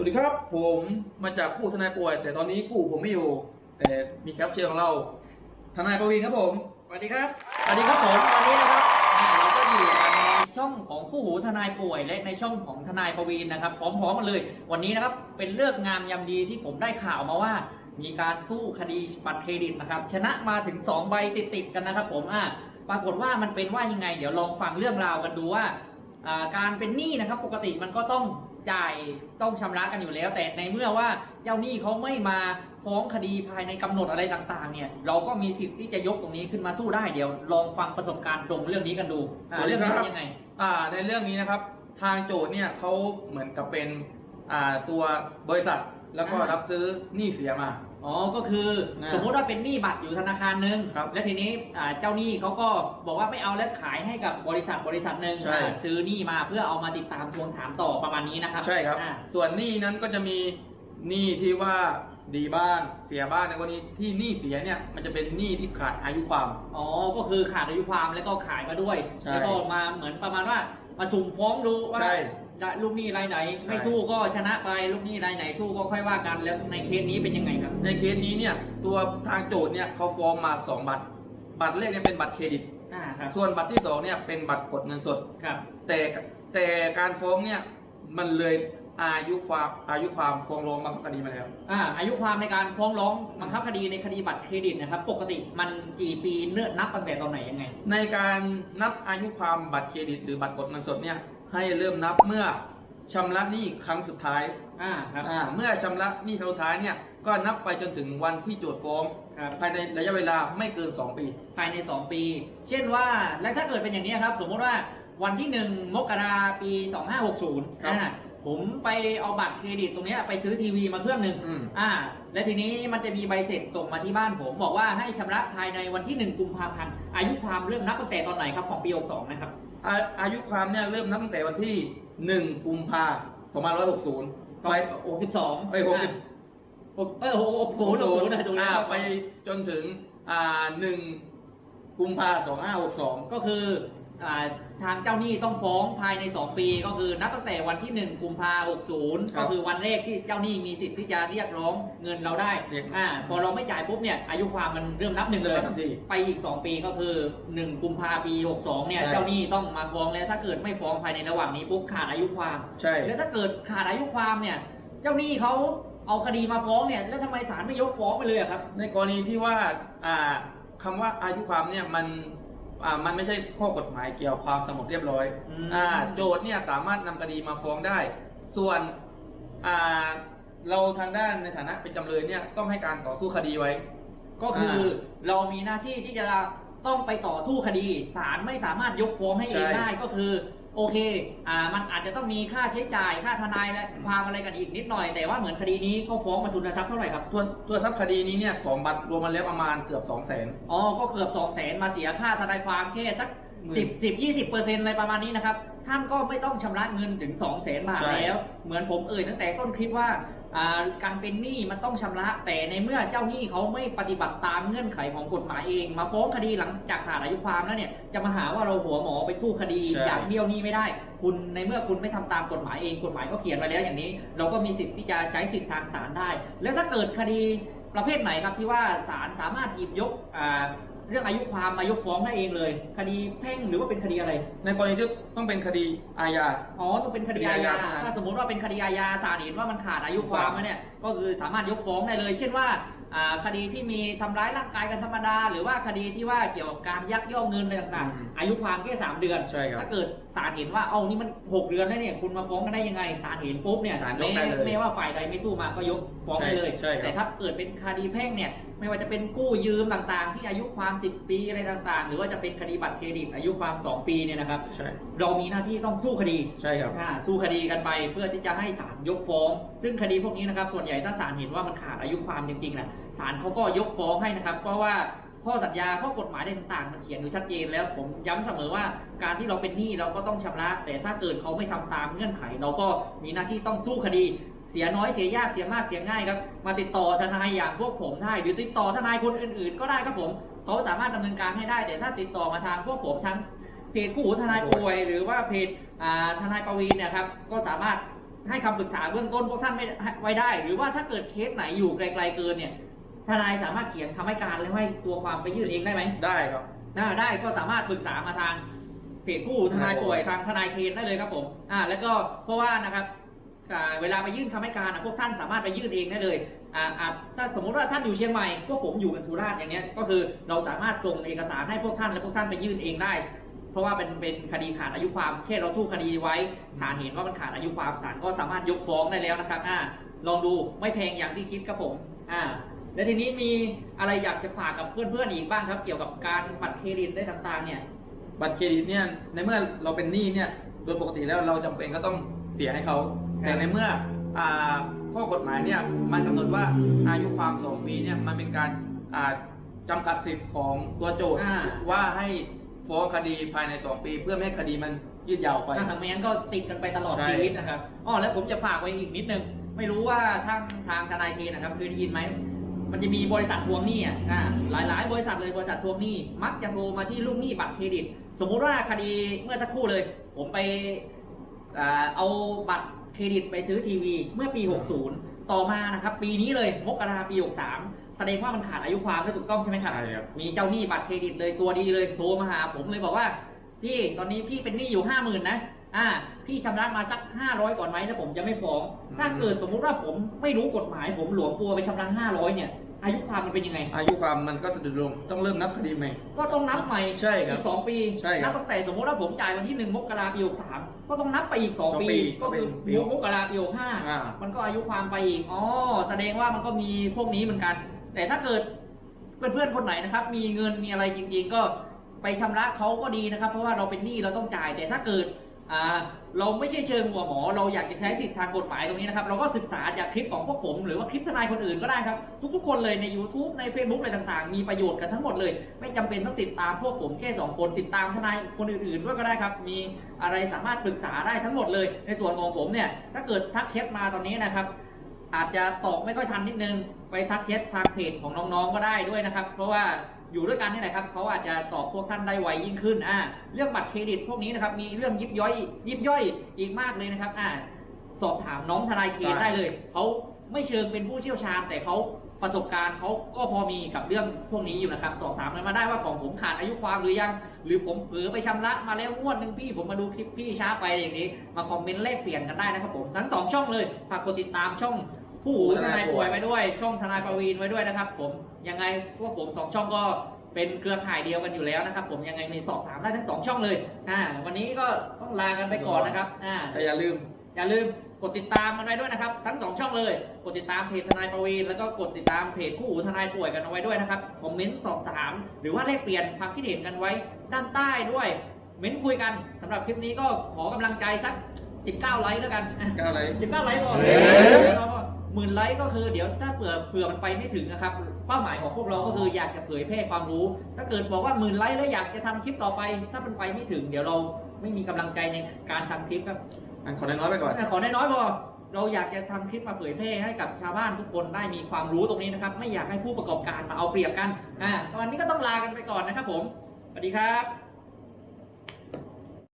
วัสดีครับผมมาจากคู่ทนายป่วย แต่ตอนนี้คู่ผมไม่อยู่ แต่มีแคปเชียร์ของเรา ทนายประวินครับผมสวัสดีครับสวัสดีครับผมวันนี้นะครับอ่าเราก็อยู่กันในช่องของคู่หูทนายป่วย และในช่องของทนายประวีนนะครับพร้อมๆกันเลย วันนี้นะครับเป็นเลือกงามยามดีที่ผมได้ข่าวมาว่า มีการสู้คดีบัตรเครดิตนะครับชนะมาถึง 2 ใบติดๆกันนะครับ ผมอ่าปรากฏว่ามันเป็นว่ายังไง เดี๋ยวลองฟังเรื่องราวกันดูว่าอ่าการเป็นหนี้นะครับ ปกติมันก็ต้อง จ่ายต้องชำระกันอยู่แล้ว แต่ในเมื่อว่าเจ้าหนี้เขาไม่มาฟ้องคดีภายในกำหนดอะไรต่างๆ เนี่ย เราก็มีสิทธิ์ที่จะยกตรงนี้ขึ้นมาสู้ได้เดี๋ยว ลองฟังประสบการณ์ตรงเรื่องนี้กันดูอ่าสวัสดีเรื่องครันี้บเป็นยังไงอ่าในเรื่องนี้นะครับทางโจทย์เนี่ยเขาเหมือนกับเป็นอ่าตัวบริษัทแล้วก็อ่ารัรับซื้อหนี้เสียมา อ๋อ ก็คืออ่าสมมุติว่าเป็นหนี้บัตรอยู่ธนาคารหนึ่งครับแล้วทีนี้อ่าเจ้าหนี้เขาก็บอกว่าไม่เอาแล้วขายให้กับบริษัทบริษัทหนึ่งใช่ อ่าซื้อหนี้มาเพื่อเอามาติดตามทวงถามต่อประมาณนี้นะครับใช่ครับ อ่าส่วนหนี้นั้นก็จะมีหนี้ที่ว่าดีบ้างเสียบ้างในกรณีที่หนี้เสียเนี่ยมันจะเป็นหนี้ที่ขาดอายุความ อ๋อ ก็คือขาดอายุความแล้วก็ขายมาด้วย ใช่แล้วก็มาเหมือนประมาณว่ามาสุ่มฟ้องดูว่าใช่ ลูกหนี้รายไหนใช่ไม่สู้ก็ชนะไปลูกหนี้รายไหนสู้ก็ค่อยว่ากันแล้วในเคสนี้เป็นยังไงครับ ในเคสนี้เนี่ยตัวทางโจทย์เนี่ยเขาฟ้องมาสองบัตร บัตรแรกเนี่ยเป็นบัตรเครดิตอ่าครับส่วนบัตรที่สองเนี่ยเป็นบัตรกดเงินสดครับ แต่แต่การฟ้องเนี่ยมันเลยอายุความอายุความฟ้องร้องบังคับคดีมาแล้วอ่าอายุความในการฟ้องร้องบังคับคดีในคดีบัตรเครดิตนะครับ ปกติมันกี่ปีเนื้อนับตั้งแต่ตอนไหนยังไง ในการนับอายุความบัตรเครดิต หรือบัตรกดเงินสดเนี่ย ให้เริ่มนับเมื่อชำระหนี้ครั้งสุดท้ายอ่าครับ อ่าเมื่อชำระหนี้ครั้งสุดท้ายเนี่ยก็นับไปจนถึงวันที่โจทย์ฟ้องครับ ภายในระยะเวลาไม่เกิน 2 ปี ภายใน 2 ปี เช่นว่า และถ้าเกิดเป็นอย่างนี้ครับ สมมติว่าวันที่ 1 มกราปี 2560ครับอ่าผมไปเอาบัตรเครดิตตรงเนี้ยไปซื้อทีวีมาเครื่องหนึ่งอืม อ่า และทีนี้มันจะมีใบเสร็จส่งมาที่บ้านผมบอกว่าให้ชำระภายในวันที่ 1 กุมภาพันธ์ อายุความเริ่มนับตั้งแต่ตอนไหนครับของปี 62 นะครับ อาอายุความเนี่ยเริ่มนับตั้งแต่วันที่1กุมภาพันธ์2560ไป62เอ้ย60เออ60 60นะตรงนี้อ่าไปจนถึงอ่าหนึ่งกุมภาสองห้าหกสองก็คืออ่า ทางเจ้าหนี้ต้องฟ้องภายใน 2 ปี ก็คือนับตั้งแต่วันที่ 1 กุมภา60 ก็คือวันแรกที่เจ้าหนี้มีสิทธิ์ที่จะเรียกร้องเงินเราได้เรียกอ่าพอเราไม่จ่ายปุ๊บเนี่ยอายุความมันเริ่มนับหนึ่งเลยเริ่มนับทันทีไปอีก 2 ปีก็คือ 1 กุมภาปี 62 เนี่ยใช่เจ้าหนี้ต้องมาฟ้องแล้วถ้าเกิดไม่ฟ้องภายในระหว่างนี้ปุ๊บขาดอายุความใช่แล้วถ้าเกิดขาดอายุความเนี่ยเจ้าหนี้เขาเอาคดีมาฟ้องเนี่ยแล้วทำไมศาลไม่ยกฟ้องไปเลยอะครับ ในกรณีที่ว่าอ่าคำว่าอายุความเนี่ยมัน อ่ามันไม่ใช่ข้อกฎหมายเกี่ยวความสงบเรียบร้อยอืม อ่าโจทย์เนี่ยสามารถนำคดีมาฟ้องได้ ส่วนอ่าเราทางด้านในฐานะเป็นจำเลยเนี่ยต้องให้การต่อสู้คดีไว้ ก็คืออ่าเรามีหน้าที่ที่จะต้องไปต่อสู้คดีศาลไม่สามารถยกฟ้องให้เองใช่ ได้ก็คือ โอเค อ่า มันอาจจะต้องมีค่าใช้จ่าย ค่าทนายและความอะไรกันอีกนิดหน่อย แต่ว่าเหมือนคดีนี้เขาฟ้องมาทุนทรัพย์เท่าไหร่ครับ ตัวตัวทรัพย์คดีนี้เนี่ยสองบัตรรวมมาแล้วประมาณเกือบสองแสนอ๋อ ก็เกือบ2 0 0แสนมาเสียค่าทนายความแค่สักหมื่นสิบสิบยี่สิบเปอร์เซ็นต์อะไรประมาณนี้นะครับ ท่านก็ไม่ต้องชำระเงินถึง2 0 0แสนบาทใช่แล้ว เหมือนผมเอ่ยตั้งแต่ต้นคลิปว่าอ่า การเป็นหนี้มันต้องชำระ แต่ในเมื่อเจ้าหนี้เขาไม่ปฏิบัติตามเงื่อนไขของกฎหมายเอง มาฟ้องคดีหลังจากขาดอายุความแล้วเนี่ยจะมาหาว่าเราหัวหมอไปสู้คดีอย่างเดียวนี้ไม่ได้ คุณในเมื่อคุณไม่ทำตามกฎหมายเองกฎหมายก็เขียนไว้แล้วอย่างนี้ เราก็มีสิทธิ์ที่จะใช้สิทธิทางศาลได้ แล้วถ้าเกิดคดีประเภทไหนครับที่ว่าศาลสามารถหยิบยก เรื่องอายุความมายกฟ้องได้เองเลย คดีแพ่งหรือว่าเป็นคดีอะไร ในกรณีที่ต้องเป็นคดีอาญา อ๋อต้องเป็นคดีอาคดีอาญาญาเท่านั้นถ้าสมมติว่าเป็นคดีอาญาศาลเห็นว่ามันขาดอายุความแล้วเนี่ย ก็คือสามารถยกฟ้องได้เลย เช่นว่าอ่าคดีที่มีทำร้ายร่างกายกันธรรมดา หรือว่าคดีที่ว่าเกี่ยวกับการยักยอกเงินอะไรต่างอืมๆ อายุความแค่สามเดือน ใช่ครับถ้าเกิดศาลเห็นว่า เอานี่มันหกเดือนแล้วเนี่ย คุณมาฟ้องกันได้ยังไง ศาลเห็นปุ๊บเนี่ยศาลยกได้เลย ไม่ว่าฝ่ายใดไม่สู้มาก็ยกฟ้องได้เลย ใช่ใช่ครับ แต่ถ้าเกิดเป็นคดีแพ่งเนี่ย ไม่ว่าจะเป็นกู้ยืมต่างๆ ที่อายุความ 10 ปีอะไรต่างๆ หรือว่าจะเป็นคดีบัตรเครดิต อายุความ 2 ปีเนี่ยนะครับ ใช่ เรามีหน้าที่ต้องสู้คดีใช่ครับอ่าสู้คดีกันไปเพื่อที่จะให้ศาลยกฟ้อง ซึ่งคดีพวกนี้นะครับ ส่วนใหญ่ถ้าศาลเห็นว่ามันขาดอายุความจริงๆนะศาลเขาก็ยกฟ้องให้นะครับ เพราะว่าข้อสัญญาข้อกฎหมายอะไรต่างๆ มันเขียนอยู่ชัดเจนแล้วผมย้ำเสมอว่าการที่เราเป็นหนี้เราก็ต้องชำระ แต่ถ้าเกิดเขาไม่ทำตามเงื่อนไข เราก็มีหน้าที่ต้องสู้คดี เสียน้อยเสียยากเสียมากเสียง่ายครับ มาติดต่อทนายอย่างพวกผมได้ หรือติดต่อทนายคนอื่น ๆ ก็ได้ครับผมเขาสามารถดำเนินการให้ได้ แต่ถ้าติดต่อมาทางพวกผมทั้งเพจคู่หูทนายป่วย หรือว่าเพจอ่าทนายประวีนเนี่ยครับก็สามารถให้คำปรึกษาเบื้องต้นพวกท่านไม่ไว้ได้ หรือว่าถ้าเกิดเคสไหนอยู่ไกล ๆ เกินเนี่ยทนายสามารถเขียนคำให้การแล้วให้ตัวความไปยื่นเองได้ไหมได้ครับถ้าได้ก็สามารถปรึกษามาทางเพจผู้ทนายป่วยทางทนายเคนได้เลยครับผมอ่าแล้วก็เพราะว่านะครับอ่า เวลาไปยื่นคำให้การอะพวกท่านสามารถไปยื่นเองได้เลยอาอ่าถ้าสมมติว่าท่านอยู่เชียงใหม่พวกผมอยู่กันสุราษฎร์อย่างเงี้ยก็คือเราสามารถส่งเอกสารให้พวกท่านและพวกท่านไปยื่นเองได้ เพราะว่าเป็นเป็นคดีขาดอายุความแค่เราสู้คดีไว้ศาลเห็นว่ามันขาดอายุความศาลก็สามารถยกฟ้องได้แล้วนะครับอ่าลองดูไม่แพงอย่างที่คิดครับผมอ่าแล้วทีนี้มีอะไรอยากจะฝากกับเพื่อนๆอีกบ้างครับ เกี่ยวกับการบัตรเครดิตได้ต่างๆ เนี่ยบัตรเครดิตเนี่ยในเมื่อเราเป็นหนี้เนี่ยโดยปกติแล้วเราจำเป็นก็ต้องเสียให้เขา แต่ในเมื่ออ่าข้อกฎหมายเนี่ยมันกำหนดว่าอายุความสองปีเนี่ยมันเป็นการอ่าจำกัดสิทธิ์ของตัวโจทย์อ่าว่าให้ฟ้องคดีภายใน 2 ปี เพื่อไม่ให้คดีมันยืดยาวไปถ้าทางไม่งั้นก็ติดกันไปตลอดใช่ชีวิตนะครับอ๋อแล้วผมจะฝากไว้อีกนิดนึง ไม่รู้ว่าทางทางทนายเคนนะครับเคยได้ยินไหมมันจะมีบริษัททวงหนี้อะอ่าหลายๆบริษัทเลยบริษัททวงหนี้ มักจะโทรมาที่ลูกหนี้บัตรเครดิต สมมุติว่าคดีเมื่อสักครู่เลย ผมไปอ่าเอาบัตรเค รดิตไปซื้อทีวีเมื่อปี 60 ต่อมานะครับ ปีนี้เลยมกราปี 63 แสดงว่ามันขาดอายุความไม่ถูกต้องใช่ไหมครับ ใช่ครับ มีเจ้าหนี้บัตรเครดิตเลยตัวดีเลยโทรมาหาผมเลยบอกว่า พี่ตอนนี้พี่เป็นหนี้อยู่ห้าหมื่นนะ อ่า พี่ชำระมาสักห้าร้อยก่อนไหมแล้วผมจะไม่ฟ้องอืมถ้าเกิดสมมุติว่าผมไม่รู้กฎหมายผมหลวมตัวไปชำระห้าร้อยเนี่ย อายุความมันเป็นยังไง อายุความมันก็สะดุดลงต้องเริ่มนับคดีใหม่ ก็ต้องนับใหม่ใช่ครับอีกสองปีใช่ครับนับตั้งแต่สมมติว่าผมจ่ายวันที่หนึ่งมกราปีหกสามก็ต้องนับไปอีกสองสองปีปีก็คือก็เป็นปีมกราปีหกห้าอ่ามันก็อายุความไปอีกอ๋อแสดงว่ามันก็มีพวกนี้เหมือนกัน แต่ถ้าเกิดเพื่อนๆคนไหนนะครับ มีเงินมีอะไรจริงๆก็ไปชำระเขาก็ดีนะครับ เพราะว่าเราเป็นหนี้เราต้องจ่าย แต่ถ้าเกิดอ่า เราไม่ใช่เชิงหัวหมอ เราอยากจะใช้สิทธิทางกฎหมายตรงนี้นะครับ เราก็ศึกษาจากคลิปของพวกผม หรือว่าคลิปทนายคนอื่นก็ได้ครับ ทุกๆคนเลยใน YouTube ใน Facebook อะไรต่างๆ มีประโยชน์กันทั้งหมดเลย ไม่จำเป็นต้องติดตามพวกผมแค่สองคนติดตามทนายคนอื่นๆด้วยก็ได้ครับ มีอะไรสามารถปรึกษาได้ทั้งหมดเลย ในส่วนของผมเนี่ยถ้าเกิดทักแชทมาตอนนี้นะครับ อาจจะตอบไม่ค่อยทันนิดนึง ไปทักแชททางเพจของน้องๆก็ได้ด้วยนะครับ เพราะว่าอยู่ด้วยกันนี่แหละครับเขาอาจจะตอบพวกท่านได้ไวยิ่งขึ้นอ่าเรื่องบัตรเครดิตพวกนี้นะครับมีเรื่องยิบย่อยยิบย่อยอีกมากเลยนะครับอ่าสอบถามน้องทนายเคได้เลยเขาไม่เชิงเป็นผู้เชี่ยวชาญ แต่เขาประสบการณ์เขาก็พอมีกับเรื่องพวกนี้อยู่นะครับ สอบถามกันมาได้ว่าของผมขาดอายุความหรือยัง หรือผมเผลอไปชำระมาแล้วงวดหนึ่งพี่ผมมาดูคลิปพี่ช้าไปอย่างนี้ มาคอมเมนต์แลกเปลี่ยนกันได้นะครับผมทั้งสองช่องเลยฝากกดติดตามช่อง ผู้หูทนายป่วยไว้ด้วย ช่องทนายประวีนไว้ด้วยนะครับ ผมยังไงพวกผมสองช่องก็เป็นเครือข่ายเดียวกันอยู่แล้วนะครับ ผมยังไงมีสอบถามได้ทั้งสองช่องเลยอ่าวันนี้ก็ต้องลากันไปก่อนนะครับอ่าแต่อย่าลืม อย่าลืมกดติดตามกันไว้ด้วยนะครับ ทั้งสองช่องเลย กดติดตามเพจทนายประวีนแล้วก็กดติดตามเพจคู่หูทนายป่วยกันเอาไว้ด้วยนะครับคอมเมนต์สอบถาม หรือว่าแลกเปลี่ยนความคิดเห็นกันไว้ด้านใต้ด้วย เม้นคุยกันสำหรับคลิปนี้ก็ขอกำลังใจสัก 19 ไลค์แล้วกันอะก็อะไรสิบเก้าไลค์ก่อน หมื่นไลค์ก็คือเดี๋ยวถ้าเผื่อเผื่อมันไปไม่ถึงนะครับ เป้าหมายของพวกเราก็คืออยากจะเผยแพร่ความรู้ ถ้าเกิดบอกว่าหมื่นไลค์แล้วอยากจะทำคลิปต่อไป ถ้ามันไปไม่ถึง เดี๋ยวเราไม่มีกำลังใจในการทำคลิปครับอันขอน้อยๆไปก่อนขอน้อยๆพอเราอยากจะทำคลิปมาเผยแพร่ให้กับชาวบ้านทุกคนได้มีความรู้ตรงนี้นะครับ ไม่อยากให้ผู้ประกอบการมาเอาเปรียบกันอ่าตอนนี้ก็ต้องลากันไปก่อนนะครับผมสวัสดีครับ